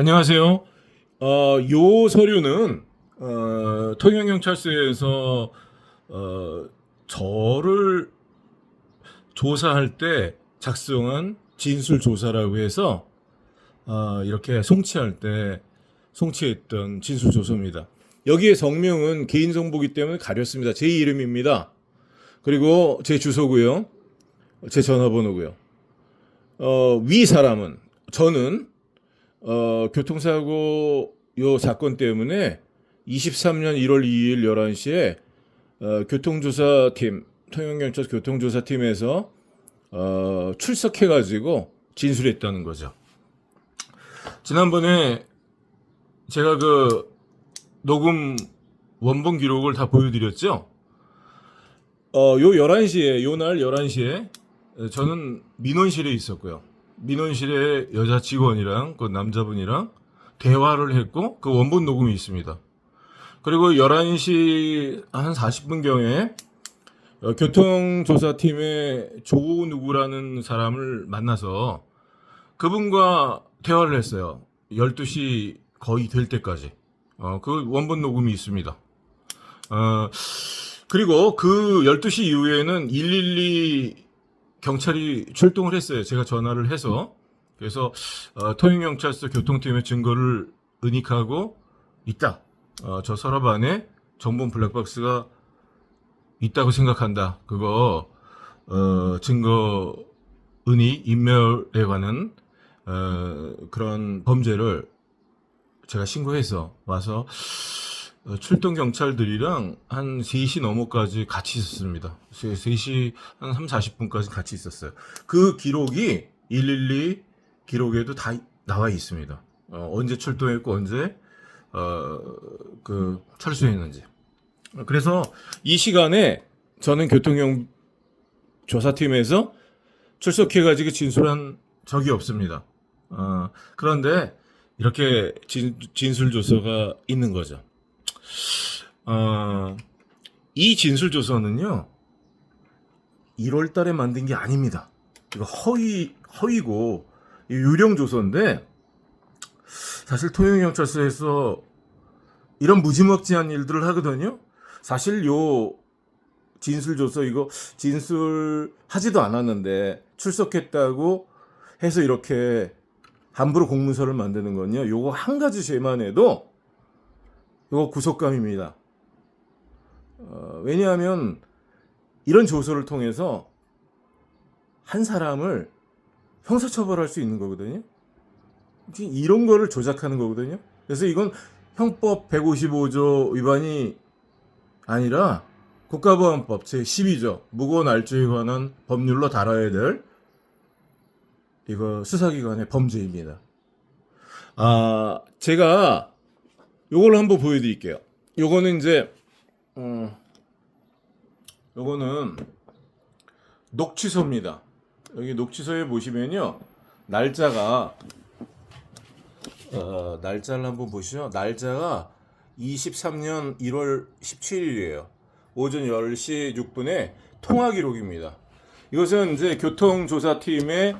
안녕하세요. 어, 요 서류는 어, 통영경찰서에서 어, 저를 조사할 때 작성한 진술 조사라고 해서 어, 이렇게 송치할 때 송치했던 진술 조서입니다. 여기에 성명은 개인 정보기 때문에 가렸습니다. 제 이름입니다. 그리고 제 주소고요. 제 전화번호고요. 어, 위 사람은 저는 어, 교통사고 요 사건 때문에 23년 1월 2일 11시에 어, 교통조사팀 통영경찰 교통조사팀에서 어, 출석해가지고 진술했다는 거죠. 지난번에 제가 그 녹음 원본 기록을 다 보여드렸죠. 어, 요 11시에 요 날 11시에 저는 민원실에 있었고요. 민원실에 여자 직원이랑 그 남자분이랑 대화를 했고 그 원본 녹음이 있습니다. 그리고 11시 한 40분경에 어, 교통조사팀의 조 누구라는 사람을 만나서 그분과 대화를 했어요. 12시 거의 될 때까지. 어, 그 원본 녹음이 있습니다. 어, 그리고 그 12시 이후에는 112 경찰이 출동을 했어요. 제가 전화를 해서. 그래서 어, 통영경찰서 교통팀의 증거를 은닉하고 있다. 어, 저 서랍 안에 정본 블랙박스가 있다고 생각한다. 그거 어, 증거 은닉 인멸에 관한 어, 그런 범죄를 제가 신고해서 와서 어, 출동 경찰들이랑 한 3시 넘어까지 같이 있었습니다. 3시 한 3, 40분까지 같이 있었어요. 그 기록이 112 기록에도 다 나와 있습니다. 어, 언제 출동했고 언제 어, 그 철수했는지. 그래서 이 시간에 저는 교통형 조사팀에서 출석해가지고 진술한 적이 없습니다. 어, 그런데 이렇게 진, 진술 조서가 있는 거죠. 어, 이 진술 조서는요, 1월 달에 만든 게 아닙니다. 이거 허위, 허위고, 이 유령 조서인데, 사실 통영경찰서에서 이런 무지막지한 일들을 하거든요. 사실 요 진술 조서 이거 진술 하지도 않았는데 출석했다고 해서 이렇게 함부로 공문서를 만드는 건요. 요거 한 가지 죄만 해도 요거 구속감입니다. 어, 왜냐하면 이런 조서를 통해서 한 사람을 형사처벌할 수 있는 거거든요. 이런 거를 조작하는 거거든요. 그래서 이건 형법 155조 위반이 아니라 국가보안법 제12조 무고한 알조에 관한 법률로 다뤄야 될 이거 수사기관의 범죄입니다. 아 제가 요걸 한번 보여드릴게요. 요거는 이제 음, 요거는 녹취서입니다. 여기 녹취서에 보시면요 날짜가 어, 날짜를 한번 보시죠. 날짜가 23년 1월 17일이에요. 오전 10시 6분에 통화 기록입니다. 이것은 이제 교통조사팀의